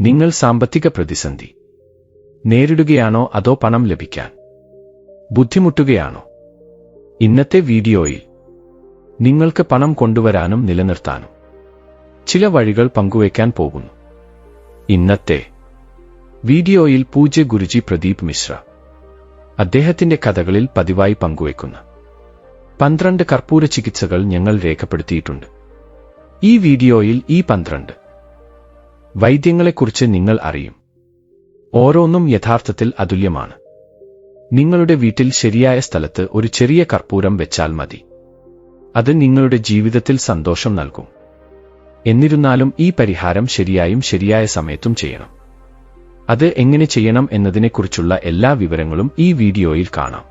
നിങ്ങൾ സാമ്പത്തിക പ്രതിസന്ധി. നേരിടുകയാണോ അതോ പണം ലഭിക്കാൻ? ബുദ്ധിമുട്ടുകയാണോ? ഇന്നത്തെ വീഡിയോയിൽ നിങ്ങൾക്ക് പണം കൊണ്ടുവരാനും നിലനിർത്താനും ചില വഴികൾ പങ്കുവയ്ക്കാൻ പോകുന്നു. ഇന്നത്തെ വീഡിയോയിൽ പൂജ്യ ഗുരുജി പ്രദീപ് മിശ്ര അദ്ദേഹത്തിന്റെ കഥകളിൽ പതിവായി പങ്കുവയ്ക്കുന്ന പന്ത്രണ്ട് കർപ്പൂര ചികിത്സകൾ ഞങ്ങൾ രേഖപ്പെടുത്തിയിട്ടുണ്ട്. ഈ വീഡിയോയിൽ ഈ പന്ത്രണ്ട് വൈദ്യങ്ങളെക്കുറിച്ച് നിങ്ങൾ അറിയും. ഓരോന്നും യഥാർത്ഥത്തിൽ അതുല്യമാണ്. നിങ്ങളുടെ വീട്ടിൽ ശരിയായ സ്ഥലത്ത് ഒരു ചെറിയ കർപ്പൂരം വെച്ചാൽ മതി. അത് നിങ്ങളുടെ ജീവിതത്തിൽ സന്തോഷം നൽകും. എന്നിരുന്നാലും ഈ പരിഹാരം ശരിയായും ശരിയായ സമയത്തും ചെയ്യണം. അത് എങ്ങനെ ചെയ്യണം എന്നതിനെക്കുറിച്ചുള്ള എല്ലാ വിവരങ്ങളും ഈ വീഡിയോയിൽ കാണാം.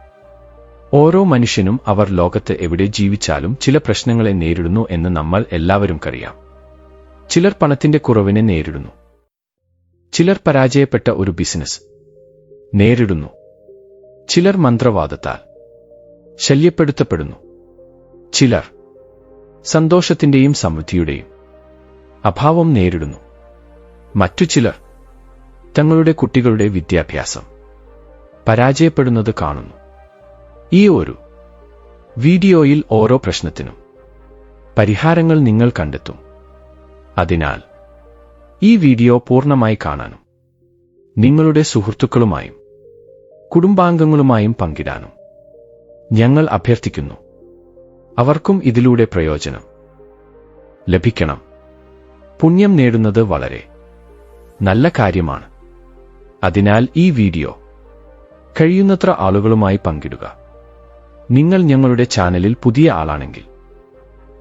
ഓരോ മനുഷ്യനും അവർ ലോകത്ത് എവിടെ ജീവിച്ചാലും ചില പ്രശ്നങ്ങളെ നേരിടുന്നു എന്ന് നമ്മൾ എല്ലാവരും അറിയാം ചിലർ പണത്തിന്റെ കുറവിനെ നേരിടുന്നു. ചിലർ പരാജയപ്പെട്ട ഒരു ബിസിനസ് നേരിടുന്നു. ചിലർ മന്ത്രവാദത്താൽ ശല്യപ്പെടുത്തപ്പെടുന്നു. ചിലർ സന്തോഷത്തിന്റെയും സമൃദ്ധിയുടെയും അഭാവം നേരിടുന്നു. മറ്റു ചിലർ തങ്ങളുടെ കുട്ടികളുടെ വിദ്യാഭ്യാസം പരാജയപ്പെടുന്നത് കാണുന്നു. ഈ ഒരു വീഡിയോയിൽ ഓരോ പ്രശ്നത്തിനും പരിഹാരങ്ങൾ നിങ്ങൾ കണ്ടെത്തും. അതിനാൽ ഈ വീഡിയോ പൂർണമായി കാണാനും നിങ്ങളുടെ സുഹൃത്തുക്കളുമായും കുടുംബാംഗങ്ങളുമായും പങ്കിടാനും ഞങ്ങൾ അഭ്യർത്ഥിക്കുന്നു. അവർക്കും ഇതിലൂടെ പ്രയോജനം ലഭിക്കണം. പുണ്യം നേടുന്നത് വളരെ നല്ല കാര്യമാണ്. അതിനാൽ ഈ വീഡിയോ കഴിയുന്നത്ര ആളുകളുമായി പങ്കിടുക. നിങ്ങൾ ഞങ്ങളുടെ ചാനലിൽ പുതിയ ആളാണെങ്കിൽ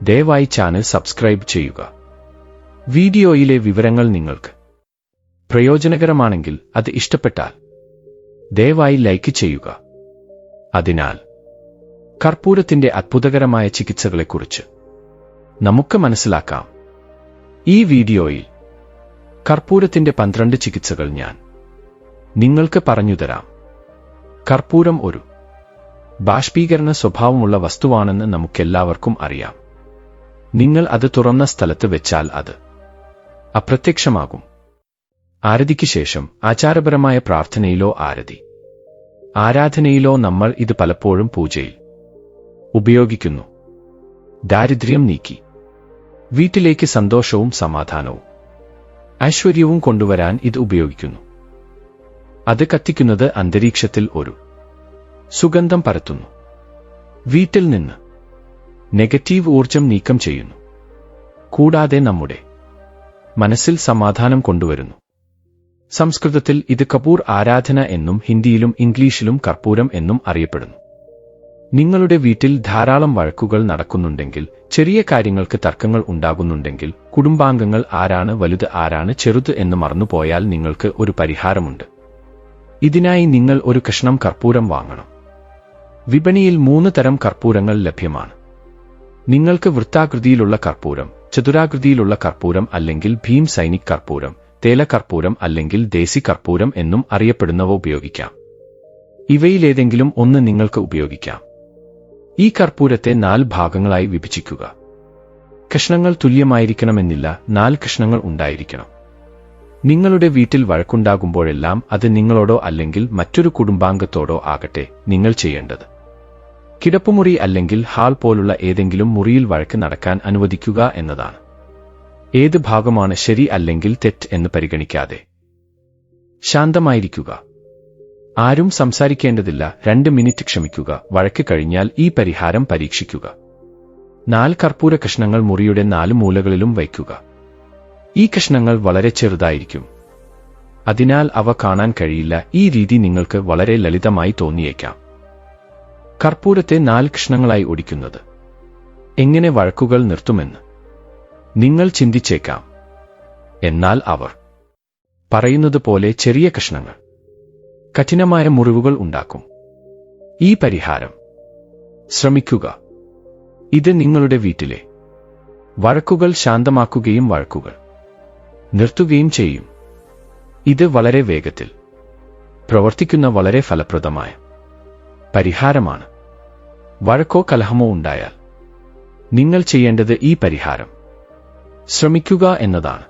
ദയവായി ചാനൽ സബ്സ്ക്രൈബ് ചെയ്യുക. വീഡിയോയിലെ വിവരങ്ങൾ നിങ്ങൾക്ക് പ്രയോജനകരമാണെങ്കിൽ അത് ഇഷ്ടപ്പെട്ടാൽ ദയവായി ലൈക്ക് ചെയ്യുക. അതിനാൽ കർപ്പൂരത്തിന്റെ അത്ഭുതകരമായ ചികിത്സകളെക്കുറിച്ച് നമുക്ക് മനസ്സിലാക്കാം. ഈ വീഡിയോയിൽ കർപ്പൂരത്തിന്റെ പന്ത്രണ്ട് ചികിത്സകൾ ഞാൻ നിങ്ങൾക്ക് പറഞ്ഞുതരാം കർപ്പൂരം ഒരു ബാഷ്പീകരണ സ്വഭാവമുള്ള വസ്തുവാണെന്ന് നമുക്കെല്ലാവർക്കും അറിയാം. നിങ്ങൾ അത് തുറന്ന സ്ഥലത്ത് വെച്ചാൽ അത് അപ്രത്യക്ഷമാകും. ആരതിക്ക് ശേഷം ആചാരപരമായ പ്രാർത്ഥനയിലോ ആരതി. ആരാധനയിലോ നമ്മൾ ഇത് പലപ്പോഴും പൂജയിൽ ഉപയോഗിക്കുന്നു. ദാരിദ്ര്യം നീക്കി. വീട്ടിലേക്ക് സന്തോഷവും സമാധാനവും. ഐശ്വര്യവും കൊണ്ടുവരാൻ ഇത് ഉപയോഗിക്കുന്നു. അത് കത്തിക്കുന്നത് അന്തരീക്ഷത്തിൽ ഒരു സുഗന്ധം പരത്തുന്നു. വീട്ടിൽ നിന്ന് നെഗറ്റീവ് ഊർജം നീക്കം ചെയ്യുന്നു. കൂടാതെ നമ്മുടെ മനസ്സിൽ സമാധാനം കൊണ്ടുവരുന്നു. സംസ്കൃതത്തിൽ ഇത് കപൂർ ആരാധന എന്നും ഹിന്ദിയിലും ഇംഗ്ലീഷിലും കർപ്പൂരം എന്നും അറിയപ്പെടുന്നു. നിങ്ങളുടെ വീട്ടിൽ ധാരാളം വഴക്കുകൾ നടക്കുന്നുണ്ടെങ്കിൽ ചെറിയ കാര്യങ്ങൾക്ക് തർക്കങ്ങൾ ഉണ്ടാകുന്നുണ്ടെങ്കിൽ കുടുംബാംഗങ്ങൾ ആരാണ് വലുത് ആരാണ് ചെറുത് എന്ന് മറന്നുപോയാൽ നിങ്ങൾക്ക് ഒരു പരിഹാരമുണ്ട്. ഇതിനായി നിങ്ങൾ ഒരു കഷ്ണം കർപ്പൂരം വാങ്ങണം. വിപണിയിൽ മൂന്ന് തരം കർപ്പൂരങ്ങൾ ലഭ്യമാണ്. നിങ്ങൾക്ക് വൃത്താകൃതിയിലുള്ള കർപ്പൂരം ചതുരാകൃതിയിലുള്ള കർപ്പൂരം അല്ലെങ്കിൽ ഭീം സൈനിക് കർപ്പൂരം തേല കർപ്പൂരം അല്ലെങ്കിൽ ദേശി കർപ്പൂരം എന്നും അറിയപ്പെടുന്നവ ഉപയോഗിക്കാം. ഇവയിലേതെങ്കിലും ഒന്ന് നിങ്ങൾക്ക് ഉപയോഗിക്കാം. ഈ കർപ്പൂരത്തെ നാല് ഭാഗങ്ങളായി വിഭജിക്കുക. കഷ്ണങ്ങൾ തുല്യമായിരിക്കണമെന്നില്ല നാല് കഷ്ണങ്ങൾ ഉണ്ടായിരിക്കണം. നിങ്ങളുടെ വീട്ടിൽ വഴക്കുണ്ടാകുമ്പോഴെല്ലാം അത് നിങ്ങളോടോ അല്ലെങ്കിൽ മറ്റൊരു കുടുംബാംഗത്തോടോ ആകട്ടെ നിങ്ങൾ ചെയ്യേണ്ടത്. കിടപ്പുമുറി അല്ലെങ്കിൽ ഹാൾ പോലുള്ള ഏതെങ്കിലും മുറിയിൽ വഴക്ക് നടക്കാൻ അനുവദിക്കുക എന്നതാണ്. ഏത് ഭാഗമാണ് ശരി അല്ലെങ്കിൽ തെറ്റ് എന്ന് പരിഗണിക്കാതെ. ശാന്തമായിരിക്കുക. ആരും സംസാരിക്കേണ്ടതില്ല. രണ്ട് മിനിറ്റ് ക്ഷമിക്കുക. വഴക്ക് കഴിഞ്ഞാൽ ഈ പരിഹാരം പരീക്ഷിക്കുക. നാല് കർപ്പൂര കഷ്ണങ്ങൾ മുറിയുടെ നാല് മൂലകളിലും വയ്ക്കുക. ഈ കഷ്ണങ്ങൾ വളരെ ചെറുതായിരിക്കും. അതിനാൽ അവ കാണാൻ കഴിയില്ല. ഈ രീതി നിങ്ങൾക്ക് വളരെ ലളിതമായി തോന്നിയേക്കാം. കർപ്പൂരത്തെ നാല് കഷ്ണങ്ങളായി ഒടിക്കുന്നത്. എങ്ങനെ വഴക്കുകൾ നിർത്തുമെന്ന് നിങ്ങൾ ചിന്തിച്ചേക്കാം. എന്നാൽ അവർ പറയുന്നത് പോലെ ചെറിയ കഷ്ണങ്ങൾ കഠിനമായ മുറിവുകൾ ഉണ്ടാക്കും. ഈ പരിഹാരം ശ്രമിക്കുക. ഇത് നിങ്ങളുടെ വീട്ടിലെ വഴക്കുകൾ ശാന്തമാക്കുകയും വഴക്കുകൾ നിർത്തുകയും ചെയ്യും. ഇത് വളരെ വേഗത്തിൽ പ്രവർത്തിക്കുന്ന വളരെ ഫലപ്രദമായ പരിഹാരമാണ്. വഴക്കോ കലഹമോ ഉണ്ടായാൽ നിങ്ങൾ ചെയ്യേണ്ടത് ഈ പരിഹാരം. ശ്രമിക്കുക എന്നതാണ്.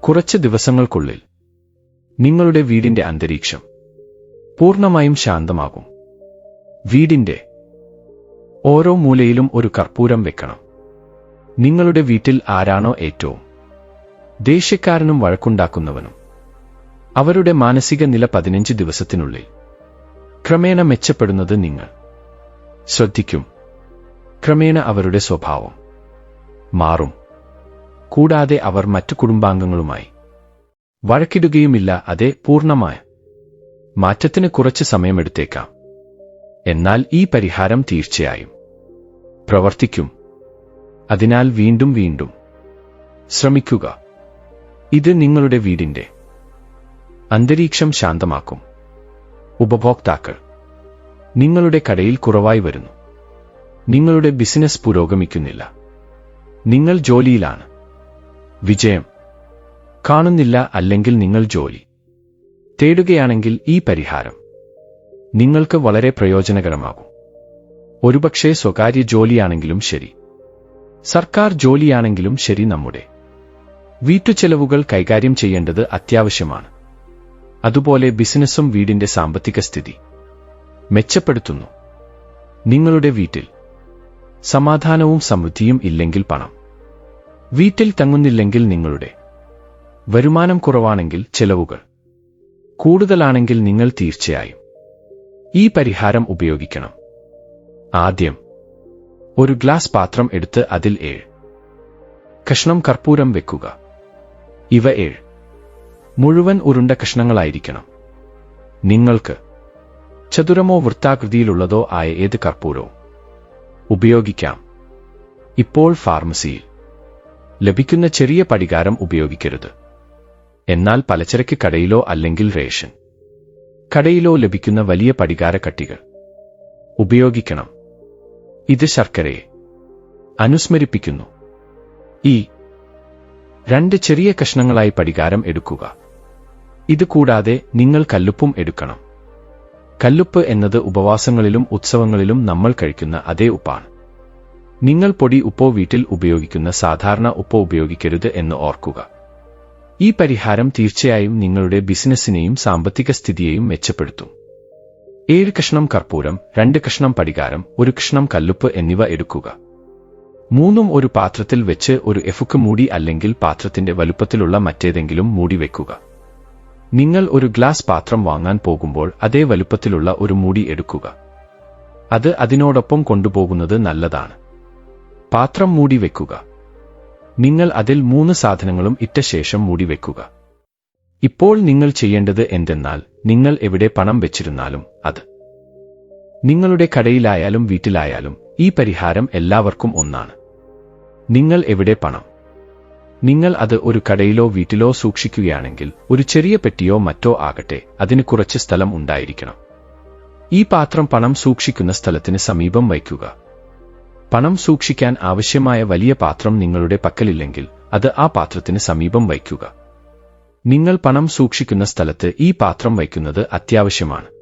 കുറച്ച് ദിവസങ്ങൾക്കുള്ളിൽ നിങ്ങളുടെ വീടിന്റെ അന്തരീക്ഷം പൂർണമായും ശാന്തമാകും. വീടിന്റെ ഓരോ മൂലയിലും ഒരു കർപ്പൂരം വെക്കണം. നിങ്ങളുടെ വീട്ടിൽ ആരാണോ ഏറ്റവും ദേഷ്യക്കാരനും വഴക്കുണ്ടാക്കുന്നവനും അവരുടെ മാനസിക നില പതിനഞ്ച് ദിവസത്തിനുള്ളിൽ ക്രമേണ മെച്ചപ്പെടുന്നത് നിങ്ങൾ. ശ്രദ്ധിക്കും. ക്രമേണ അവരുടെ സ്വഭാവം. മാറും. കൂടാതെ അവർ മറ്റു കുടുംബാംഗങ്ങളുമായി. വഴക്കിടുകയുമില്ല അതെ പൂർണമായ മാറ്റത്തിന് കുറച്ച് സമയമെടുത്തേക്കാം. എന്നാൽ ഈ പരിഹാരം തീർച്ചയായും. പ്രവർത്തിക്കും. അതിനാൽ വീണ്ടും വീണ്ടും. ശ്രമിക്കുക. ഇത് നിങ്ങളുടെ വീടിന്റെ അന്തരീക്ഷം ശാന്തമാക്കും. ഉപഭോക്താക്കൾ. നിങ്ങളുടെ കടയിൽ കുറവായി വരുന്നു. നിങ്ങളുടെ ബിസിനസ് പുരോഗമിക്കുന്നില്ല. നിങ്ങൾ ജോലിയിലാണ്. വിജയം. കാണുന്നില്ല അല്ലെങ്കിൽ നിങ്ങൾ ജോലി. തേടുകയാണെങ്കിൽ ഈ പരിഹാരം. നിങ്ങൾക്ക് വളരെ പ്രയോജനകരമാകും. ഒരുപക്ഷെ സ്വകാര്യ ജോലിയാണെങ്കിലും ശരി. സർക്കാർ ജോലിയാണെങ്കിലും ശരി നമ്മുടെ. വീട്ടുചെലവുകൾ കൈകാര്യം ചെയ്യേണ്ടത് അത്യാവശ്യമാണ്. അതുപോലെ ബിസിനസ്സും വീടിന്റെ സാമ്പത്തിക സ്ഥിതി മെച്ചപ്പെടുത്തുന്നു. നിങ്ങളുടെ വീട്ടിൽ സമാധാനവും സമൃദ്ധിയും ഇല്ലെങ്കിൽ പണം. വീട്ടിൽ തങ്ങുന്നില്ലെങ്കിൽ നിങ്ങളുടെ. വരുമാനം കുറവാണെങ്കിൽ ചെലവുകൾ. കൂടുതലാണെങ്കിൽ നിങ്ങൾ തീർച്ചയായും. ഈ പരിഹാരം ഉപയോഗിക്കണം. ആദ്യം ഒരു ഗ്ലാസ് പാത്രം എടുത്ത് അതിൽ ഏഴ്. കഷ്ണം കർപ്പൂരം വെക്കുക. ഇവ ഏഴ്. മുഴുവൻ ഉരുണ്ട കഷ്ണങ്ങളായിരിക്കണം. നിങ്ങൾക്ക് ചതുരമോ വൃത്താകൃതിയിലുള്ളതോ ആയ ഏത് കർപ്പൂരവും ഉപയോഗിക്കാം. ഇപ്പോൾ ഫാർമസിയിൽ ലഭിക്കുന്ന ചെറിയ പടികാരം ഉപയോഗിക്കരുത്. എന്നാൽ പലചരക്ക് കടയിലോ അല്ലെങ്കിൽ റേഷൻ കടയിലോ ലഭിക്കുന്ന വലിയ പടികാര കട്ടികൾ ഉപയോഗിക്കണം. ഇത് ശർക്കരയെ അനുസ്മരിപ്പിക്കുന്നു. ഈ രണ്ട് ചെറിയ കഷ്ണങ്ങളായി പടികാരം എടുക്കുക. ഇത് കൂടാതെ നിങ്ങൾ കല്ലുപ്പും എടുക്കണം. കല്ലുപ്പ് എന്നത് ഉപവാസങ്ങളിലും ഉത്സവങ്ങളിലും നമ്മൾ കഴിക്കുന്ന അതേ ഉപ്പാണ്. നിങ്ങൾ പൊടി ഉപ്പോ വീട്ടിൽ ഉപയോഗിക്കുന്ന സാധാരണ ഉപ്പോ ഉപയോഗിക്കരുത് എന്ന് ഓർക്കുക. ഈ പരിഹാരം തീർച്ചയായും നിങ്ങളുടെ ബിസിനസ്സിനെയും സാമ്പത്തിക സ്ഥിതിയെയും മെച്ചപ്പെടുത്തും. ഏഴ് കഷ്ണം കർപ്പൂരം രണ്ട് കഷ്ണം പടികാരം ഒരു കഷ്ണം കല്ലുപ്പ് എന്നിവ എടുക്കുക. മൂന്നും ഒരു പാത്രത്തിൽ വെച്ച് ഒരു എഫുക്ക് മൂടി അല്ലെങ്കിൽ പാത്രത്തിന്റെ വലുപ്പത്തിലുള്ള മറ്റേതെങ്കിലും മൂടി വെക്കുക. നിങ്ങൾ ഒരു ഗ്ലാസ് പാത്രം വാങ്ങാൻ പോകുമ്പോൾ അതേ വലുപ്പത്തിലുള്ള ഒരു മൂടി എടുക്കുക. അത് അതിനോടൊപ്പം കൊണ്ടുപോകുന്നത് നല്ലതാണ്. പാത്രം മൂടി വെക്കുക. നിങ്ങൾ അതിൽ മൂന്ന് സാധനങ്ങളും ഇട്ട ശേഷം മൂടി വെക്കുക. ഇപ്പോൾ നിങ്ങൾ ചെയ്യേണ്ടത് എന്തെന്നാൽ നിങ്ങൾ എവിടെ പണം വെച്ചിരുന്നാലും അത്. നിങ്ങളുടെ കടയിലായാലും വീട്ടിലായാലും ഈ പരിഹാരം എല്ലാവർക്കും ഒന്നാണ്. നിങ്ങൾ എവിടെ പണം നിങ്ങൾ അത് ഒരു കടയിലോ വീട്ടിലോ സൂക്ഷിക്കുകയാണെങ്കിൽ ഒരു ചെറിയ പെട്ടിയോ മറ്റോ ആകട്ടെ അതിന് കുറച്ച് സ്ഥലം ഉണ്ടായിരിക്കണം. ഈ പാത്രം പണം സൂക്ഷിക്കുന്ന സ്ഥലത്തിന് സമീപം വയ്ക്കുക. പണം സൂക്ഷിക്കാൻ ആവശ്യമായ വലിയ പാത്രം നിങ്ങളുടെ പക്കലില്ലെങ്കിൽ അത് ആ പാത്രത്തിന് സമീപം വയ്ക്കുക. നിങ്ങൾ പണം സൂക്ഷിക്കുന്ന സ്ഥലത്ത് ഈ പാത്രം വയ്ക്കുന്നത് അത്യാവശ്യമാണ്.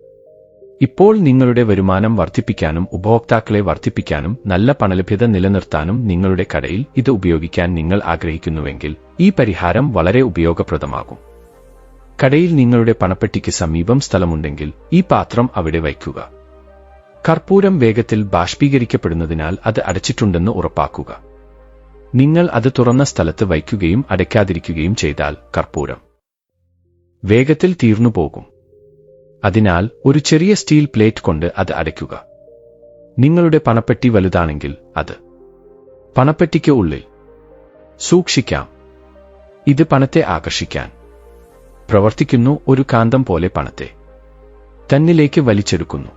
ഇപ്പോൾ നിങ്ങളുടെ വരുമാനം വർദ്ധിപ്പിക്കാനും ഉപഭോക്താക്കളെ വർദ്ധിപ്പിക്കാനും നല്ല പണലഭ്യത നിലനിർത്താനും നിങ്ങളുടെ കടയിൽ ഇത് ഉപയോഗിക്കാൻ നിങ്ങൾ ആഗ്രഹിക്കുന്നുവെങ്കിൽ ഈ പരിഹാരം വളരെ ഉപയോഗപ്രദമാകും. കടയിൽ നിങ്ങളുടെ പണപ്പെട്ടിക്ക് സമീപം സ്ഥലമുണ്ടെങ്കിൽ ഈ പാത്രം അവിടെ വയ്ക്കുക. കർപ്പൂരം വേഗത്തിൽ ബാഷ്പീകരിക്കപ്പെടുന്നതിനാൽ അത് അടച്ചിട്ടുണ്ടെന്ന് ഉറപ്പാക്കുക. നിങ്ങൾ അത് തുറന്ന സ്ഥലത്ത് വയ്ക്കുകയും അടയ്ക്കാതിരിക്കുകയും ചെയ്താൽ കർപ്പൂരം വേഗത്തിൽ തീർന്നു പോകും അതിനാൽ ഒരു ചെറിയ സ്റ്റീൽ പ്ലേറ്റ് കൊണ്ട് അത് അടയ്ക്കുക. നിങ്ങളുടെ പണപ്പെട്ടി വലുതാണെങ്കിൽ അത്. പണപ്പെട്ടിക്ക് ഉള്ളിൽ. സൂക്ഷിക്കാം. ഇത് പണത്തെ ആകർഷിക്കാൻ. പ്രവർത്തിക്കുന്നു ഒരു കാന്തം പോലെ പണത്തെ. തന്നിലേക്ക് വലിച്ചെടുക്കുന്നു.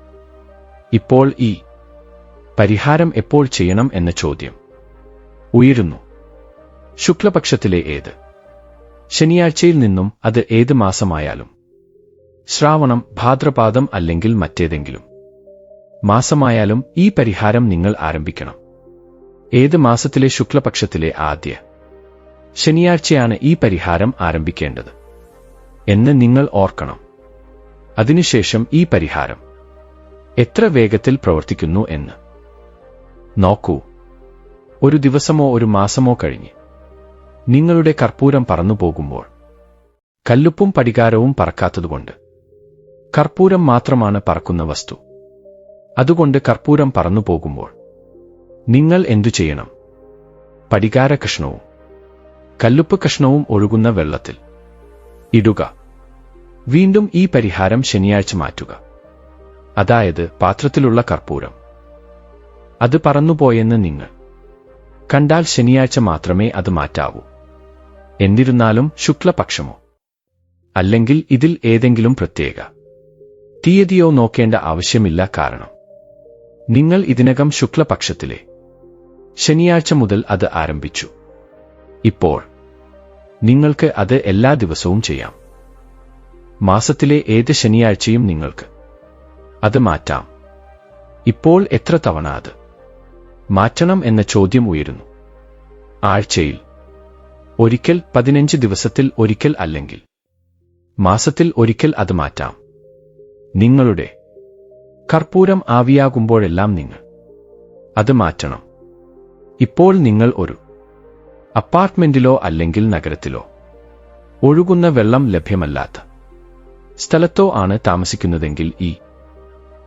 ഇപ്പോൾ ഈ പരിഹാരം എപ്പോൾ ചെയ്യണം എന്ന ചോദ്യം. ഉയരുന്നു. ശുക്ലപക്ഷത്തിലെ ഏത്? ശനിയാഴ്ചയിൽ നിന്നും അത് ഏത് മാസമായാലും. ശ്രാവണം ഭാദ്രപാദം അല്ലെങ്കിൽ മറ്റേതെങ്കിലും. മാസമായാലും ഈ പരിഹാരം നിങ്ങൾ ആരംഭിക്കണം. ഏത് മാസത്തിലെ ശുക്ലപക്ഷത്തിലെ ആദ്യ. ശനിയാഴ്ചയാണ് ഈ പരിഹാരം ആരംഭിക്കേണ്ടത്. എന്ന് നിങ്ങൾ ഓർക്കണം. അതിനുശേഷം ഈ പരിഹാരം. എത്ര വേഗത്തിൽ പ്രവർത്തിക്കുന്നു എന്ന്. നോക്കൂ. ഒരു ദിവസമോ ഒരു മാസമോ കഴിഞ്ഞ്. നിങ്ങളുടെ കർപ്പൂരം പറന്നു പോകുമ്പോൾ കല്ലുപ്പും പടികാരവും പറക്കാത്തതുകൊണ്ട്. കർപ്പൂരം മാത്രമാണ് പറക്കുന്ന വസ്തു. അതുകൊണ്ട് കർപ്പൂരം പറന്നു പോകുമ്പോൾ നിങ്ങൾ എന്തു ചെയ്യണം? പടികാര കഷ്ണവും കല്ലുപ്പ് കഷ്ണവും ഒഴുകുന്ന വെള്ളത്തിൽ ഇടുക. വീണ്ടും ഈ പരിഹാരം ശനിയാഴ്ച മാറ്റുക. അതായത് പാത്രത്തിലുള്ള കർപ്പൂരം. അത് പറന്നുപോയെന്ന് നിങ്ങൾ കണ്ടാൽ ശനിയാഴ്ച മാത്രമേ അത് മാറ്റാവൂ. എന്നിരുന്നാലും ശുക്ലപക്ഷമോ? അല്ലെങ്കിൽ ഇതിൽ ഏതെങ്കിലും പ്രത്യേക തീയതിയോ നോക്കേണ്ട ആവശ്യമില്ല കാരണം. നിങ്ങൾ ഇതിനകം ശുക്ലപക്ഷത്തിലെ ശനിയാഴ്ച മുതൽ അത് ആരംഭിച്ചു. ഇപ്പോൾ നിങ്ങൾക്ക് അത് എല്ലാ ദിവസവും ചെയ്യാം. മാസത്തിലെ ഏത് ശനിയാഴ്ചയും നിങ്ങൾക്ക് അത് മാറ്റാം. ഇപ്പോൾ എത്ര തവണ അത്? മാറ്റണം എന്ന ചോദ്യം ഉയരുന്നു. ആഴ്ചയിൽ ഒരിക്കൽ പതിനഞ്ച് ദിവസത്തിൽ ഒരിക്കൽ അല്ലെങ്കിൽ മാസത്തിൽ ഒരിക്കൽ അത് മാറ്റാം. നിങ്ങളുടെ കർപ്പൂരം ആവിയാകുമ്പോഴെല്ലാം നിങ്ങൾ അത് മാറ്റണം. ഇപ്പോൾ നിങ്ങൾ ഒരു അപ്പാർട്ട്മെന്റിലോ അല്ലെങ്കിൽ നഗരത്തിലോ ഒഴുകുന്ന വെള്ളം ലഭ്യമല്ലാത്ത സ്ഥലത്തോ ആണ് താമസിക്കുന്നതെങ്കിൽ ഈ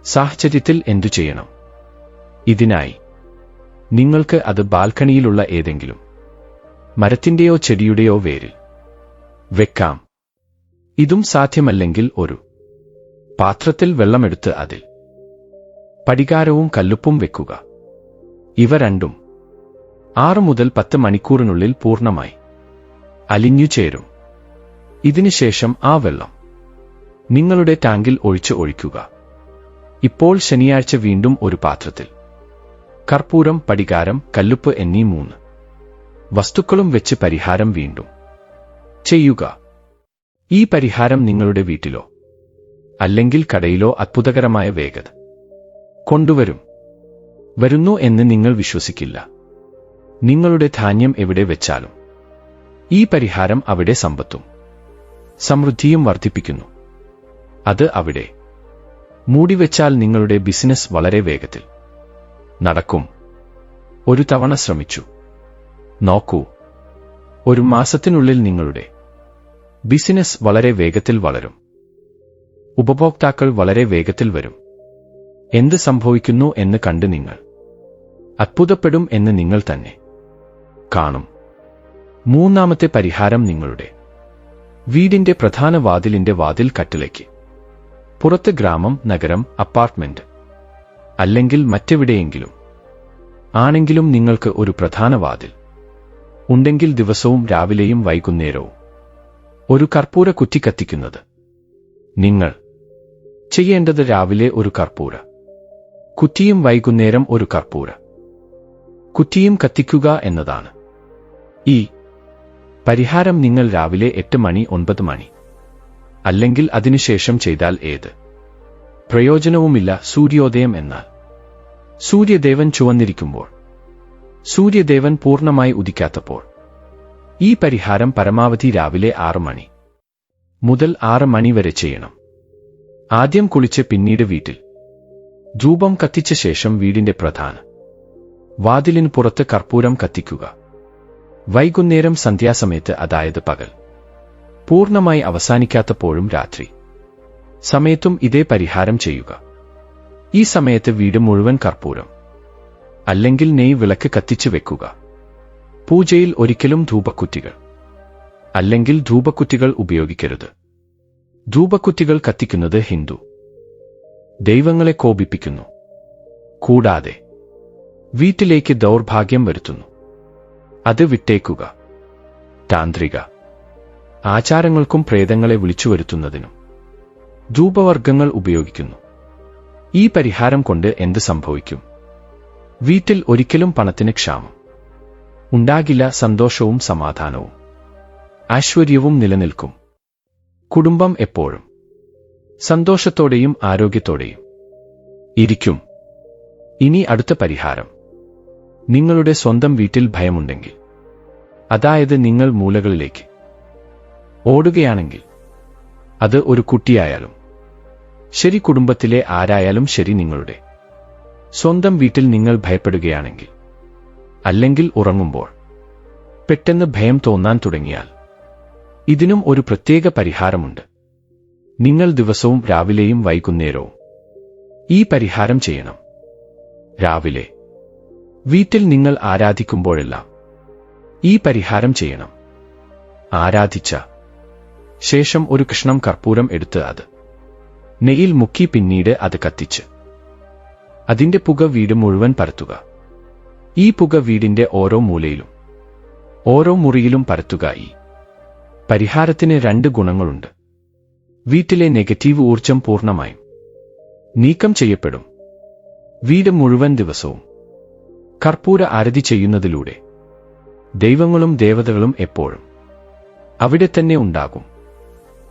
സാഹചര്യത്തിൽ എന്തു ചെയ്യണം? ഇതിനായി നിങ്ങൾക്ക് അത് ബാൽക്കണിയിലുള്ള ഏതെങ്കിലും മരത്തിന്റെയോ ചെടിയുടെയോ വേരിൽ വെക്കാം. ഇതും സാധ്യമല്ലെങ്കിൽ ഒരു പാത്രത്തിൽ വെള്ളമെടുത്ത് അതിൽ പടികാരവും കല്ലുപ്പും വെക്കുക. ഇവ രണ്ടും ആറു മുതൽ പത്ത് മണിക്കൂറിനുള്ളിൽ പൂർണമായി അലിഞ്ഞു ചേരും. ഇതിനുശേഷം ആ വെള്ളം നിങ്ങളുടെ ടാങ്കിൽ ഒഴിച്ച് ഒഴിക്കുക. ഇപ്പോൾ ശനിയാഴ്ച വീണ്ടും ഒരു പാത്രത്തിൽ. കർപ്പൂരം പടികാരം കല്ലുപ്പ് എന്നീ മൂന്ന് വസ്തുക്കളും വെച്ച് പരിഹാരം വീണ്ടും ചെയ്യുക. ഈ പരിഹാരം നിങ്ങളുടെ വീട്ടിലോ അല്ലെങ്കിൽ കടയിലോ അത്ഭുതകരമായ വേഗത. കൊണ്ടുവരും. വരുന്നു എന്ന് നിങ്ങൾ വിശ്വസിക്കില്ല. നിങ്ങളുടെ ധാന്യം എവിടെ വെച്ചാലും. ഈ പരിഹാരം അവിടെ സമ്പത്തും. സമൃദ്ധിയും വർദ്ധിപ്പിക്കുന്നു. അത് അവിടെ. മൂടിവെച്ചാൽ നിങ്ങളുടെ ബിസിനസ് വളരെ വേഗത്തിൽ. നടക്കും. ഒരു തവണ ശ്രമിച്ചു. നോക്കൂ. ഒരു മാസത്തിനുള്ളിൽ നിങ്ങളുടെ ബിസിനസ് വളരെ വേഗത്തിൽ വളരും. ഉപഭോക്താക്കൾ വളരെ വേഗത്തിൽ വരും. എന്ത് സംഭവിക്കുന്നു എന്ന് കണ്ട് നിങ്ങൾ. അത്ഭുതപ്പെടും എന്ന് നിങ്ങൾ തന്നെ. കാണും. മൂന്നാമത്തെ പരിഹാരം നിങ്ങളുടെ. വീടിന്റെ പ്രധാന വാതിലിന്റെ വാതിൽ കട്ടിലേക്ക്. പുറത്ത് ഗ്രാമം നഗരം അപ്പാർട്ട്മെന്റ്. അല്ലെങ്കിൽ മറ്റെവിടെയെങ്കിലും. ആണെങ്കിലും നിങ്ങൾക്ക് ഒരു പ്രധാന വാതിൽ. ഉണ്ടെങ്കിൽ ദിവസവും രാവിലെയും വൈകുന്നേരവും. ഒരു കർപ്പൂര കുറ്റി കത്തിക്കുന്നത്. നിങ്ങൾ ചെയ്യേണ്ടത് രാവിലെ ഒരു കർപ്പൂര. കുറ്റിയും വൈകുന്നേരം ഒരു കർപ്പൂര. കുറ്റിയും കത്തിക്കുക എന്നതാണ്. ഈ പരിഹാരം നിങ്ങൾ രാവിലെ എട്ട് മണി ഒൻപത് മണി. അല്ലെങ്കിൽ അതിനുശേഷം ചെയ്താൽ ഏത്? പ്രയോജനവുമില്ല സൂര്യോദയം എന്നാൽ. സൂര്യദേവൻ ചുവന്നിരിക്കുമ്പോൾ. സൂര്യദേവൻ പൂർണമായി ഉദിക്കാത്തപ്പോൾ. ഈ പരിഹാരം പരമാവധി രാവിലെ ആറ് മണി മുതൽ ആറ് മണി വരെ ചെയ്യണം. ആദ്യം കുളിച്ച് പിന്നീട് വീട്ടിൽ. ധൂപം കത്തിച്ച ശേഷം വീടിന്റെ പ്രധാന. വാതിലിന് പുറത്ത് കർപ്പൂരം കത്തിക്കുക. വൈകുന്നേരം സന്ധ്യാസമയത്ത് അതായത് പകൽ. പൂർണമായി അവസാനിക്കാത്തപ്പോഴും രാത്രി. സമയത്തും ഇതേ പരിഹാരം ചെയ്യുക. ഈ സമയത്ത് വീട് മുഴുവൻ കർപ്പൂരം. അല്ലെങ്കിൽ നെയ് വിളക്ക് കത്തിച്ചു വെക്കുക. പൂജയിൽ ഒരിക്കലും ധൂപക്കുറ്റികൾ. അല്ലെങ്കിൽ ധൂപക്കുറ്റികൾ ഉപയോഗിക്കരുത്. ധൂപക്കുറ്റികൾ കത്തിക്കുന്നത് ഹിന്ദു. ദൈവങ്ങളെ കോപിപ്പിക്കുന്നു. കൂടാതെ വീട്ടിലേക്ക് ദൗർഭാഗ്യം വരുത്തുന്നു. അത് വിട്ടേക്കുക. താന്ത്രിക. ആചാരങ്ങൾക്കും പ്രേതങ്ങളെ വിളിച്ചു വരുത്തുന്നതിനും ധൂപവർഗങ്ങൾ ഉപയോഗിക്കുന്നു. ഈ പരിഹാരം കൊണ്ട് എന്ത് സംഭവിക്കും? വീട്ടിൽ ഒരിക്കലും പണത്തിന് ക്ഷാമം. ഉണ്ടാകില്ല സന്തോഷവും സമാധാനവും. ഐശ്വര്യവും നിലനിൽക്കും. കുടുംബം എപ്പോഴും സന്തോഷത്തോടെയും ആരോഗ്യത്തോടെയും ഇരിക്കും. ഇനി അടുത്ത പരിഹാരം. നിങ്ങളുടെ സ്വന്തം വീട്ടിൽ ഭയമുണ്ടെങ്കിൽ അതായത് നിങ്ങൾ മൂലകളിലേക്ക് ഓടുകയാണെങ്കിൽ അത് ഒരു കുട്ടിയായാലും ശരി കുടുംബത്തിലെ ആരായാലും ശരി നിങ്ങളുടെ സ്വന്തം വീട്ടിൽ നിങ്ങൾ ഭയപ്പെടുകയാണെങ്കിൽ അല്ലെങ്കിൽ ഉറങ്ങുമ്പോൾ പെട്ടെന്ന് ഭയം തോന്നാൻ തുടങ്ങിയാൽ ഇതിനും ഒരു പ്രത്യേക പരിഹാരമുണ്ട്. നിങ്ങൾ ദിവസവും രാവിലെയും വൈകുന്നേരവും ഈ പരിഹാരം ചെയ്യണം. രാവിലെ വീട്ടിൽ നിങ്ങൾ ആരാധിക്കുമ്പോഴെല്ലാം ഈ പരിഹാരം ചെയ്യണം. ആരാധിച്ച ശേഷം ഒരു കഷ്ണം കർപ്പൂരം എടുത്ത് അത് നെയ്യിൽ മുക്കി പിന്നീട് അത് കത്തിച്ച് അതിന്റെ പുക വീട് മുഴുവൻ പരത്തുക. ഈ പുക വീടിന്റെ ഓരോ മൂലയിലും ഓരോ മുറിയിലും പരത്തുക ഈ പരിഹാരത്തിന് രണ്ട് ഗുണങ്ങളുണ്ട്. വീട്ടിലെ നെഗറ്റീവ് ഊർജം പൂർണമായും നീക്കം ചെയ്യപ്പെടും. വീട് മുഴുവൻ ദിവസവും കർപ്പൂര ആരതി ചെയ്യുന്നതിലൂടെ ദൈവങ്ങളും ദേവതകളും എപ്പോഴും അവിടെ തന്നെ ഉണ്ടാകും.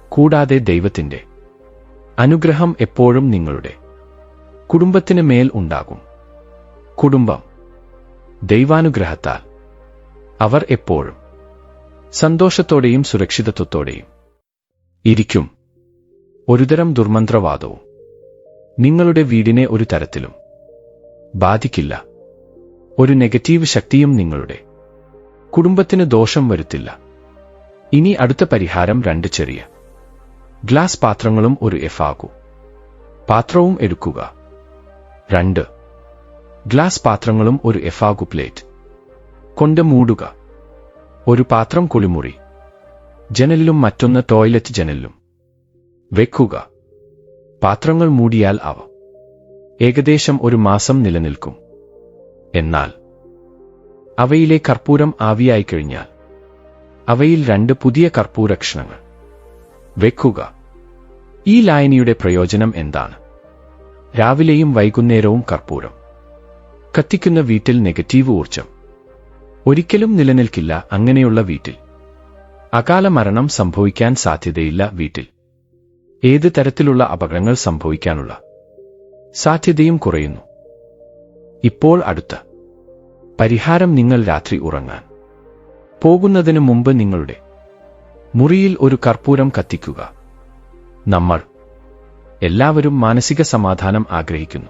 കൂടാതെ ദൈവത്തിന്റെ അനുഗ്രഹം എപ്പോഴും നിങ്ങളുടെ കുടുംബത്തിന് മേൽ ഉണ്ടാകും. കുടുംബം ദൈവാനുഗ്രഹത്താൽ അവർ എപ്പോഴും സന്തോഷത്തോടെയും സുരക്ഷിതത്വത്തോടെയും. ഇരിക്കും. ഒരുതരം ദുർമന്ത്രവാദവും. നിങ്ങളുടെ വീടിനെ ഒരു തരത്തിലും ബാധിക്കില്ല. ഒരു നെഗറ്റീവ് ശക്തിയും നിങ്ങളുടെ കുടുംബത്തിന് ദോഷം വരുത്തില്ല. ഇനി അടുത്ത പരിഹാരം രണ്ട് ചെറിയ ഗ്ലാസ് പാത്രങ്ങളും ഒരു എഫാകൂ പാത്രവും എടുക്കുക. രണ്ട് ഗ്ലാസ് പാത്രങ്ങളും ഒരു എഫാകു പ്ലേറ്റ്. കൊണ്ട് മൂടുക. ഒരു പാത്രം കുളിമുറി. ജനലിലും മറ്റൊന്ന് ടോയ്ലറ്റ് ജനലിലും. വെക്കുക. പാത്രങ്ങൾ മൂടിയാൽ അവ. ഏകദേശം ഒരു മാസം നിലനിൽക്കും. എന്നാൽ അവയിലെ കർപ്പൂരം ആവിയായി കഴിഞ്ഞാൽ അവയിൽ രണ്ട് പുതിയ കർപ്പൂരക്ഷണങ്ങൾ വെക്കുക. ഈ ലായനിയുടെ പ്രയോജനം എന്താണ്? രാവിലെയും വൈകുന്നേരവും കർപ്പൂരം. കത്തിക്കുന്ന വീട്ടിൽ നെഗറ്റീവ് ഊർജം ഒരിക്കലും നിലനിൽക്കില്ല അങ്ങനെയുള്ള വീട്ടിൽ. അകാല മരണം സംഭവിക്കാൻ സാധ്യതയില്ല വീട്ടിൽ. ഏത് തരത്തിലുള്ള അപകടങ്ങൾ സംഭവിക്കാനുള്ള സാധ്യതയും കുറയുന്നു. ഇപ്പോൾ അടുത്ത. പരിഹാരം നിങ്ങൾ രാത്രി ഉറങ്ങാൻ. പോകുന്നതിന് മുമ്പ് നിങ്ങളുടെ മുറിയിൽ ഒരു കർപ്പൂരം കത്തിക്കുക. നമ്മൾ എല്ലാവരും മാനസിക സമാധാനം ആഗ്രഹിക്കുന്നു.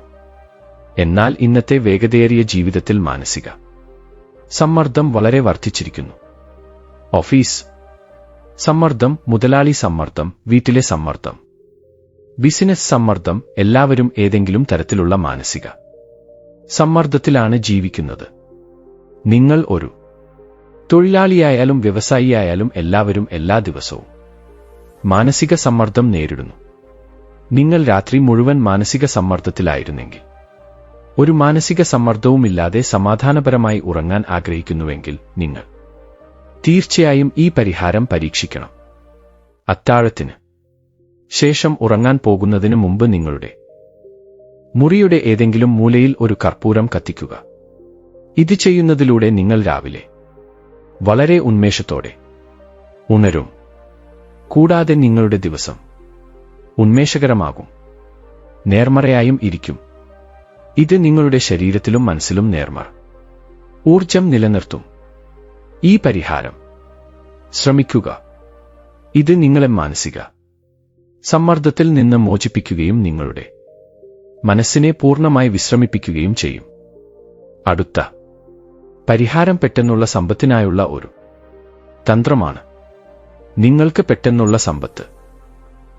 എന്നാൽ ഇന്നത്തെ വേഗതയേറിയ ജീവിതത്തിൽ മാനസിക സമ്മർദ്ദം വളരെ വർദ്ധിച്ചിരിക്കുന്നു. ഓഫീസ്. സമ്മർദ്ദം മുതലാളി സമ്മർദ്ദം വീട്ടിലെ സമ്മർദ്ദം. ബിസിനസ് സമ്മർദ്ദം എല്ലാവരും ഏതെങ്കിലും തരത്തിലുള്ള മാനസിക സമ്മർദ്ദത്തിലാണ് ജീവിക്കുന്നത്. നിങ്ങൾ ഒരു തൊഴിലാളിയായാലും വ്യവസായിയായാലും എല്ലാവരും എല്ലാ ദിവസവും മാനസിക സമ്മർദ്ദം നേരിടുന്നു. നിങ്ങൾ രാത്രി മുഴുവൻ മാനസിക സമ്മർദ്ദത്തിലായിരുന്നെങ്കിൽ. ഒരു മാനസിക സമ്മർദ്ദവുമില്ലാതെ സമാധാനപരമായി ഉറങ്ങാൻ ആഗ്രഹിക്കുന്നുവെങ്കിൽ നിങ്ങൾ തീർച്ചയായും ഈ പരിഹാരം പരീക്ഷിക്കണം. അത്താഴത്തിന് ശേഷം ഉറങ്ങാൻ പോകുന്നതിന് മുമ്പ് നിങ്ങളുടെ മുറിയുടെ ഏതെങ്കിലും മൂലയിൽ ഒരു കർപ്പൂരം കത്തിക്കുക. ഇത് ചെയ്യുന്നതിലൂടെ നിങ്ങൾ രാവിലെ വളരെ ഉന്മേഷത്തോടെ ഉണരും. കൂടാതെ നിങ്ങളുടെ ദിവസം ഉന്മേഷകരമാകും. നേർമറയായും ഇരിക്കും. ഇത് നിങ്ങളുടെ ശരീരത്തിലും മനസ്സിലും നേർമർ. ഊർജം നിലനിർത്തും. ഈ പരിഹാരം. ശ്രമിക്കുക. ഇത് നിങ്ങളെ മാനസിക സമ്മർദ്ദത്തിൽ നിന്ന് മോചിപ്പിക്കുകയും നിങ്ങളുടെ മനസ്സിനെ പൂർണമായി വിശ്രമിപ്പിക്കുകയും ചെയ്യും. അടുത്ത പരിഹാരം പെട്ടെന്നുള്ള സമ്പത്തിനായുള്ള ഒരു തന്ത്രമാണ്. നിങ്ങൾക്ക് പെട്ടെന്നുള്ള സമ്പത്ത്.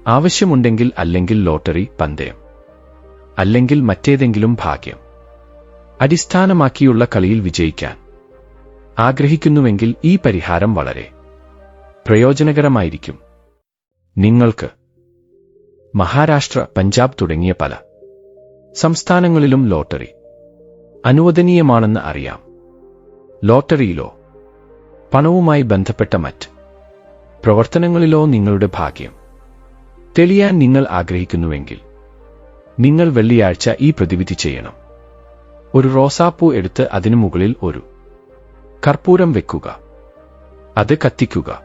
ആവശ്യമുണ്ടെങ്കിൽ അല്ലെങ്കിൽ ലോട്ടറി പന്തയം. അല്ലെങ്കിൽ മറ്റേതെങ്കിലും ഭാഗ്യം. അടിസ്ഥാനമാക്കിയുള്ള കളിയിൽ വിജയിക്കാൻ ആഗ്രഹിക്കുന്നുവെങ്കിൽ ഈ പരിഹാരം വളരെ പ്രയോജനകരമായിരിക്കും. നിങ്ങൾക്ക് മഹാരാഷ്ട്ര പഞ്ചാബ് തുടങ്ങിയ പല സംസ്ഥാനങ്ങളിലും ലോട്ടറി അനുവദനീയമാണെന്ന് അറിയാം. ലോട്ടറിയിലോ പണവുമായി ബന്ധപ്പെട്ട മറ്റ് പ്രവർത്തനങ്ങളിലോ നിങ്ങളുടെ ഭാഗ്യം തെളിയാൻ നിങ്ങൾ ആഗ്രഹിക്കുന്നുവെങ്കിൽ നിങ്ങൾ വെള്ളിയാഴ്ച ഈ പ്രതിവിധി ചെയ്യണം. ഒരു റോസാപ്പൂ എടുത്ത് അതിനു മുകളിൽ ഒരു കർപ്പൂരം വെക്കുക. അത് കത്തിക്കുക.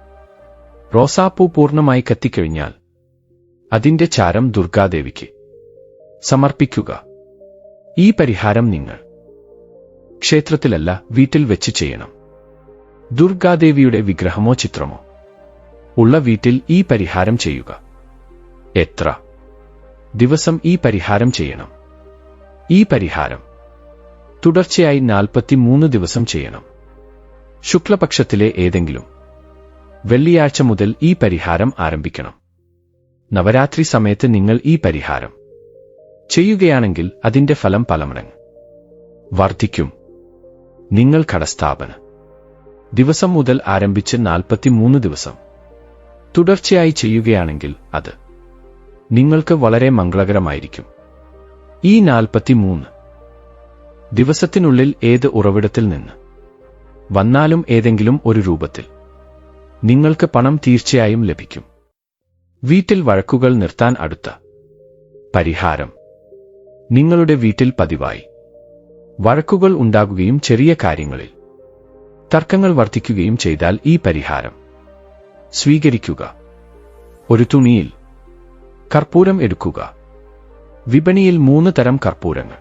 റോസാപ്പൂ പൂർണമായി കത്തിക്കഴിഞ്ഞാൽ അതിന്റെ ചാരം ദുർഗാദേവിക്ക് സമർപ്പിക്കുക. ഈ പരിഹാരം നിങ്ങൾ ക്ഷേത്രത്തിലല്ല വീട്ടിൽ വെച്ച് ചെയ്യണം. ദുർഗാദേവിയുടെ വിഗ്രഹമോ ചിത്രമോ ഉള്ള വീട്ടിൽ ഈ പരിഹാരം ചെയ്യുക. എത്ര ദിവസം ഈ പരിഹാരം ചെയ്യണം. ഈ പരിഹാരം തുടർച്ചയായി നാൽപ്പത്തിമൂന്ന് ദിവസം ചെയ്യണം. ശുക്ലപക്ഷത്തിലെ ഏതെങ്കിലും വെള്ളിയാഴ്ച മുതൽ ഈ പരിഹാരം ആരംഭിക്കണം. നവരാത്രി സമയത്ത് നിങ്ങൾ ഈ പരിഹാരം ചെയ്യുകയാണെങ്കിൽ അതിന്റെ ഫലം പലമടങ്ങ് വർദ്ധിക്കും. നിങ്ങൾ കടസ്ഥാപന ദിവസം മുതൽ ആരംഭിച്ച് നാൽപ്പത്തിമൂന്ന് ദിവസം തുടർച്ചയായി ചെയ്യുകയാണെങ്കിൽ അത് നിങ്ങൾക്ക് വളരെ മംഗളകരമായിരിക്കും. ഈ നാൽപ്പത്തിമൂന്ന്. ദിവസത്തിനുള്ളിൽ ഏത് ഉറവിടത്തിൽ നിന്ന് വന്നാലും ഏതെങ്കിലും ഒരു രൂപത്തിൽ നിങ്ങൾക്ക് പണം തീർച്ചയായും ലഭിക്കും. വീട്ടിൽ വഴക്കുകൾ നിർത്താൻ അടുത്ത പരിഹാരം. നിങ്ങളുടെ വീട്ടിൽ പതിവായി. വഴക്കുകൾ ഉണ്ടാകുകയും ചെറിയ കാര്യങ്ങളിൽ തർക്കങ്ങൾ വർദ്ധിക്കുകയും ചെയ്താൽ ഈ പരിഹാരം സ്വീകരിക്കുക. ഒരു തുണിയിൽ കർപ്പൂരം എടുക്കുക. വിപണിയിൽ മൂന്ന് തരം കർപ്പൂരങ്ങൾ.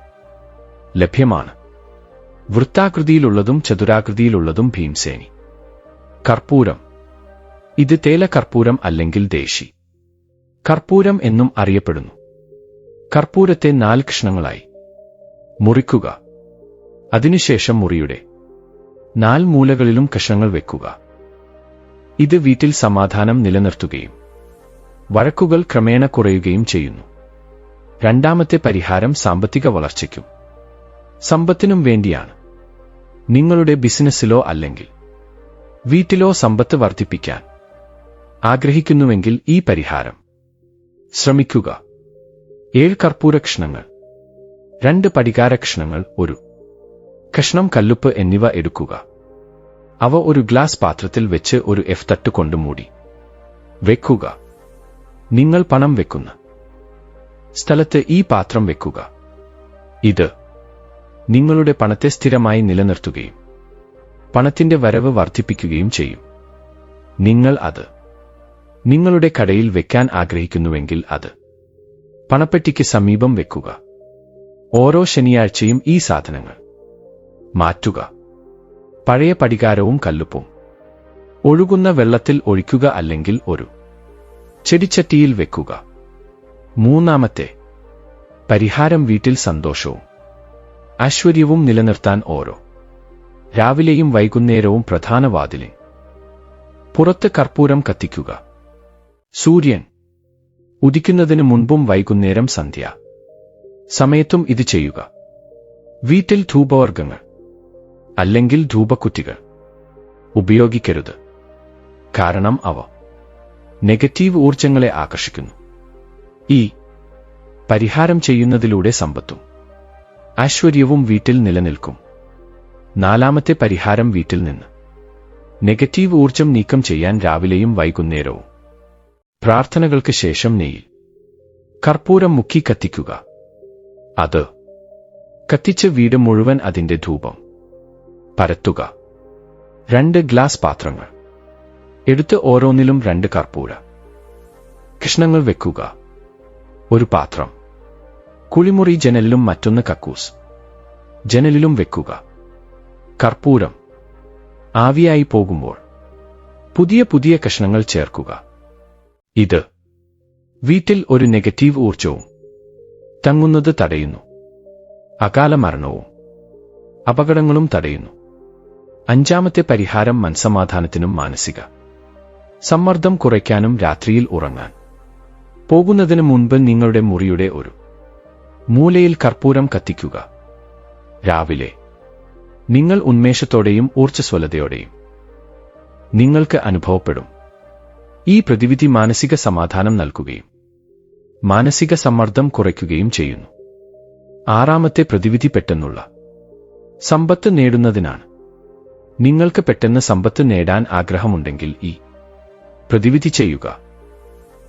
ലഭ്യമാണ്. വൃത്താകൃതിയിലുള്ളതും ചതുരാകൃതിയിലുള്ളതും ഭീംസേനി. കർപ്പൂരം. ഇത് തേല കർപ്പൂരം അല്ലെങ്കിൽ ദേശി. കർപ്പൂരം എന്നും അറിയപ്പെടുന്നു. കർപ്പൂരത്തെ നാല് കഷ്ണങ്ങളായി. മുറിക്കുക. അതിനുശേഷം മുറിയുടെ നാല് മൂലകളിലും കഷ്ണങ്ങൾ വെക്കുക. ഇത് വീട്ടിൽ സമാധാനം നിലനിർത്തുകയും വഴക്കുകൾ ക്രമേണ കുറയുകയും ചെയ്യുന്നു. രണ്ടാമത്തെ പരിഹാരം സാമ്പത്തിക വളർച്ചയ്ക്കും. സമ്പത്തിനും വേണ്ടിയാണ്. നിങ്ങളുടെ ബിസിനസ്സിലോ അല്ലെങ്കിൽ വീട്ടിലോ സമ്പത്ത് വർദ്ധിപ്പിക്കാൻ ആഗ്രഹിക്കുന്നുവെങ്കിൽ ഈ പരിഹാരം. ശ്രമിക്കുക. ഏഴ് കർപ്പൂരക്ഷണങ്ങൾ രണ്ട് പടികാരക്ഷണങ്ങൾ ഒരു കഷ്ണം കല്ലുപ്പ് എന്നിവ എടുക്കുക. അവ ഒരു ഗ്ലാസ് പാത്രത്തിൽ വെച്ച് ഒരു എഫ് തട്ട് കൊണ്ട് മൂടി. വെക്കുക. നിങ്ങൾ പണം വെക്കുന്ന. സ്ഥലത്ത് ഈ പാത്രം വെക്കുക. ഇത് നിങ്ങളുടെ പണത്തെ സ്ഥിരമായി നിലനിർത്തുകയും പണത്തിന്റെ വരവ് വർദ്ധിപ്പിക്കുകയും ചെയ്യും. നിങ്ങൾ അത് നിങ്ങളുടെ കടയിൽ വെക്കാൻ ആഗ്രഹിക്കുന്നുവെങ്കിൽ അത് പണപ്പെട്ടിക്ക് സമീപം വെക്കുക. ഓരോ ശനിയാഴ്ചയും ഈ സാധനങ്ങൾ മാറ്റുക. പഴയ പടികാരവും കല്ലുപ്പും. ഒഴുകുന്ന വെള്ളത്തിൽ ഒഴിക്കുക അല്ലെങ്കിൽ ഒരു ചെടിച്ചട്ടിയിൽ വെക്കുക. മൂന്നാമത്തെ പരിഹാരം വീട്ടിൽ സന്തോഷവും ഐശ്വര്യവും നിലനിർത്താൻ ഓരോ രാവിലെയും വൈകുന്നേരവും പ്രധാന വാതിലിൽ. പുറത്ത് കർപ്പൂരം കത്തിക്കുക. സൂര്യൻ ഉദിക്കുന്നതിന് മുൻപും വൈകുന്നേരം സന്ധ്യ. സമയത്തും ഇത് ചെയ്യുക. വീട്ടിൽ ധൂപവർഗങ്ങൾ അല്ലെങ്കിൽ ധൂപക്കുറ്റികൾ ഉപയോഗിക്കരുത്. കാരണം അവ നെഗറ്റീവ് ഊർജങ്ങളെ ആകർഷിക്കുന്നു. ഈ പരിഹാരം ചെയ്യുന്നതിലൂടെ സമ്പത്തും. ഐശ്വര്യവും വീട്ടിൽ നിലനിൽക്കും. നാലാമത്തെ പരിഹാരം വീട്ടിൽ നിന്ന്. നെഗറ്റീവ് ഊർജം നീക്കം ചെയ്യാൻ രാവിലെയും വൈകുന്നേരവും. പ്രാർത്ഥനകൾക്ക് ശേഷം നെയ്യിൽ. കർപ്പൂരം മുക്കി കത്തിക്കുക. അത് കത്തിച്ച് വീട് മുഴുവൻ അതിന്റെ ധൂപം. പരത്തുക. രണ്ട് ഗ്ലാസ് പാത്രങ്ങൾ. എടുത്ത് ഓരോന്നിലും രണ്ട് കർപ്പൂര. കൃഷ്ണങ്ങൾ വെക്കുക. ഒരു പാത്രം. കുളിമുറി ജനലിലും മറ്റൊന്ന് കക്കൂസ്. ജനലിലും വെക്കുക. കർപ്പൂരം. ആവിയായി പോകുമ്പോൾ പുതിയ പുതിയ കഷ്ണങ്ങൾ ചേർക്കുക. ഇത് വീട്ടിൽ ഒരു നെഗറ്റീവ് ഊർജവും തങ്ങുന്നത് തടയുന്നു. അകാല മരണവും അപകടങ്ങളും തടയുന്നു. അഞ്ചാമത്തെ പരിഹാരം മനസമാധാനത്തിനും മാനസിക സമ്മർദ്ദം കുറയ്ക്കാനും രാത്രിയിൽ ഉറങ്ങാൻ. പോകുന്നതിന് മുൻപ് നിങ്ങളുടെ മുറിയുടെ ഒരു മൂലയിൽ കർപ്പൂരം കത്തിക്കുക. രാവിലെ. നിങ്ങൾ ഉന്മേഷത്തോടെയും ഊർജസ്വലതയോടെയും. നിങ്ങൾക്ക് അനുഭവപ്പെടും. ഈ പ്രതിവിധി മാനസിക സമാധാനം നൽകുകയും മാനസിക സമ്മർദ്ദം കുറയ്ക്കുകയും ചെയ്യുന്നു. ആറാമത്തെ പ്രതിവിധി പെട്ടെന്നുള്ള സമ്പത്ത് നേടുന്നതിനാണ്. നിങ്ങൾക്ക് പെട്ടെന്ന് സമ്പത്ത് നേടാൻ ആഗ്രഹമുണ്ടെങ്കിൽ ഈ പ്രതിവിധി ചെയ്യുക.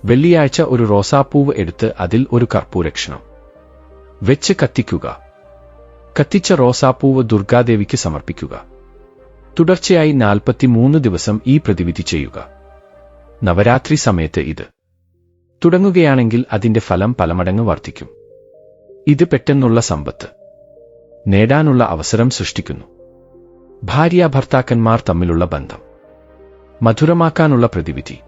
വെള്ളിയാഴ്ച ഒരു റോസാപ്പൂവ് എടുത്ത് അതിൽ ഒരു കർപ്പൂരക്ഷണം. വെച്ച് കത്തിക്കുക. കത്തിച്ച റോസാപ്പൂവ് ദുർഗാദേവിക്ക് സമർപ്പിക്കുക. തുടർച്ചയായി നാൽപ്പത്തിമൂന്ന് ദിവസം ഈ പ്രതിവിധി ചെയ്യുക. നവരാത്രി സമയത്ത് ഇത്. തുടങ്ങുകയാണെങ്കിൽ അതിന്റെ ഫലം പലമടങ്ങ് വർദ്ധിക്കും. ഇത് പെട്ടെന്നുള്ള സമ്പത്ത്. നേടാനുള്ള അവസരം സൃഷ്ടിക്കുന്നു. ഭാര്യ ഭർത്താക്കന്മാർ തമ്മിലുള്ള ബന്ധം. മധുരമാക്കാനുള്ള പ്രതിവിധി.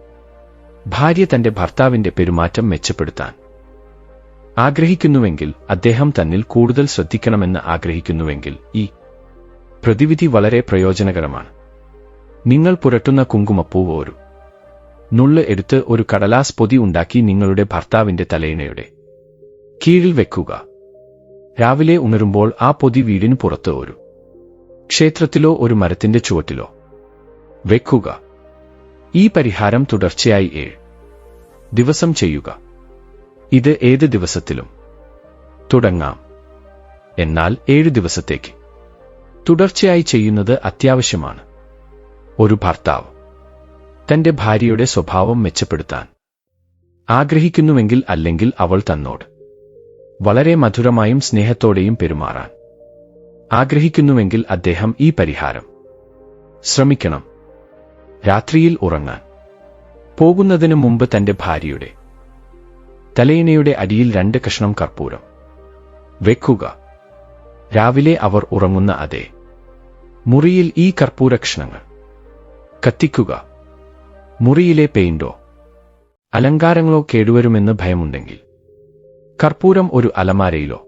ഭാര്യ തന്റെ ഭർത്താവിന്റെ പെരുമാറ്റം മെച്ചപ്പെടുത്താൻ. ആഗ്രഹിക്കുന്നുവെങ്കിൽ അദ്ദേഹം തന്നിൽ കൂടുതൽ ശ്രദ്ധിക്കണമെന്ന് ആഗ്രഹിക്കുന്നുവെങ്കിൽ ഈ പ്രതിവിധി വളരെ പ്രയോജനകരമാണ്. നിങ്ങൾ പുരട്ടുന്ന കുങ്കുമപ്പൂവ് ഒരു നുള്ള് എടുത്ത് ഒരു കടലാസ് പൊതി ഉണ്ടാക്കി നിങ്ങളുടെ ഭർത്താവിന്റെ തലയിണയുടെ കീഴിൽ വെക്കുക. രാവിലെ ഉണരുമ്പോൾ ആ പൊതി വീടിന് പുറത്ത് ഒരു ക്ഷേത്രത്തിലോ ഒരു മരത്തിന്റെ ചുവട്ടിലോ വെക്കുക. ഈ പരിഹാരം തുടർച്ചയായി ഏഴ് ദിവസം ചെയ്യുക. ഇത് ഏത് ദിവസത്തിലും. തുടങ്ങാം. എന്നാൽ ഏഴ് ദിവസത്തേക്ക്. തുടർച്ചയായി ചെയ്യുന്നത് അത്യാവശ്യമാണ്. ഒരു ഭർത്താവ്. തന്റെ ഭാര്യയുടെ സ്വഭാവം മെച്ചപ്പെടുത്താൻ. ആഗ്രഹിക്കുന്നുവെങ്കിൽ അല്ലെങ്കിൽ അവൾ തന്നോട്. വളരെ മധുരമായും സ്നേഹത്തോടെയും പെരുമാറാൻ. ആഗ്രഹിക്കുന്നുവെങ്കിൽ അദ്ദേഹം ഈ പരിഹാരം. ശ്രമിക്കണം. രാത്രിയിൽ ഉറങ്ങാൻ പോകുന്നതിനു മുമ്പ് തന്റെ ഭാര്യയുടെ തലയിണയുടെ അടിയിൽ രണ്ട് കഷ്ണം കർപ്പൂരം വെക്കുക. രാവിലെ അവർ ഉറങ്ങുന്ന അതേ. മുറിയിൽ ഈ കർപ്പൂരക്ഷണങ്ങൾ. കത്തിക്കുക. മുറിയിലെ പെയിന്റോ അലങ്കാരങ്ങളോ കേടുവരുമെന്ന് ഭയമുണ്ടെങ്കിൽ. കർപ്പൂരം ഒരു അലമാരയിലോ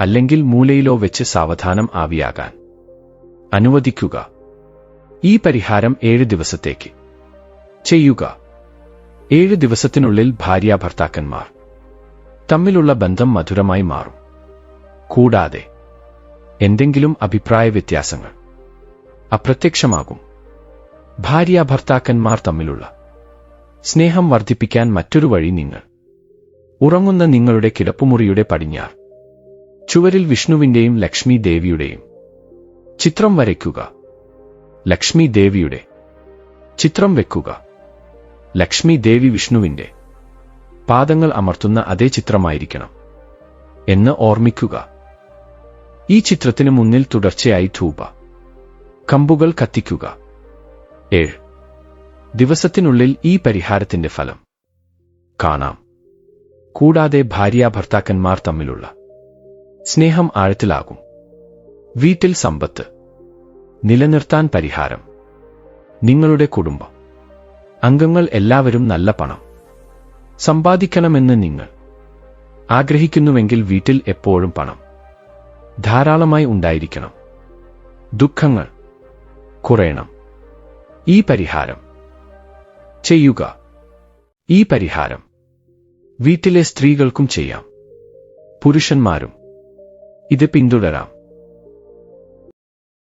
അല്ലെങ്കിൽ മൂലയിലോ വെച്ച് സാവധാനം ആവിയാകാൻ. അനുവദിക്കുക. ഈ പരിഹാരം ഏഴ് ദിവസത്തേക്ക്. ചെയ്യുക. ഏഴ് ദിവസത്തിനുള്ളിൽ ഭാര്യാഭർത്താക്കന്മാർ തമ്മിലുള്ള ബന്ധം മധുരമായി മാറും. കൂടാതെ എന്തെങ്കിലും അഭിപ്രായ വ്യത്യാസങ്ങൾ അപ്രത്യക്ഷമാകും. ഭാര്യാഭർത്താക്കന്മാർ തമ്മിലുള്ള സ്നേഹം വർദ്ധിപ്പിക്കാൻ മറ്റൊരു വഴി നിങ്ങൾ. ഉറങ്ങുന്ന നിങ്ങളുടെ കിടപ്പുമുറിയുടെ പടിഞ്ഞാർ. ചുവരിൽ വിഷ്ണുവിന്റെയും ലക്ഷ്മി ദേവിയുടെയും ചിത്രം വരയ്ക്കുക. ലക്ഷ്മി ദേവിയുടെ ചിത്രം വെക്കുക. ലക്ഷ്മി ദേവി വിഷ്ണുവിന്റെ. പാദങ്ങൾ അമർത്തുന്ന അതേ ചിത്രമായിരിക്കണം എന്ന് ഓർമ്മിക്കുക. ഈ ചിത്രത്തിന് മുന്നിൽ തുടർച്ചയായി ധൂപ. കമ്പുകൾ കത്തിക്കുക. ഏഴ്. ദിവസത്തിനുള്ളിൽ ഈ പരിഹാരത്തിന്റെ ഫലം. കാണാം. കൂടാതെ ഭാര്യാഭർത്താക്കന്മാർ തമ്മിലുള്ള സ്നേഹം ആഴത്തിലാകും. വീട്ടിൽ സമ്പത്ത്. നിലനിർത്താൻ പരിഹാരം. നിങ്ങളുടെ കുടുംബം. അംഗങ്ങൾ എല്ലാവരും നല്ല പണം. സമ്പാദിക്കണമെന്ന് നിങ്ങൾ ആഗ്രഹിക്കുന്നുവെങ്കിൽ വീട്ടിൽ എപ്പോഴും പണം. ധാരാളമായി ഉണ്ടായിരിക്കണം. ദുഃഖങ്ങൾ കുറയണം. ഈ പരിഹാരം ചെയ്യുക. ഈ പരിഹാരം വീട്ടിലെ സ്ത്രീകൾക്കും ചെയ്യാം. പുരുഷന്മാരും ഇത് പിന്തുടരാം.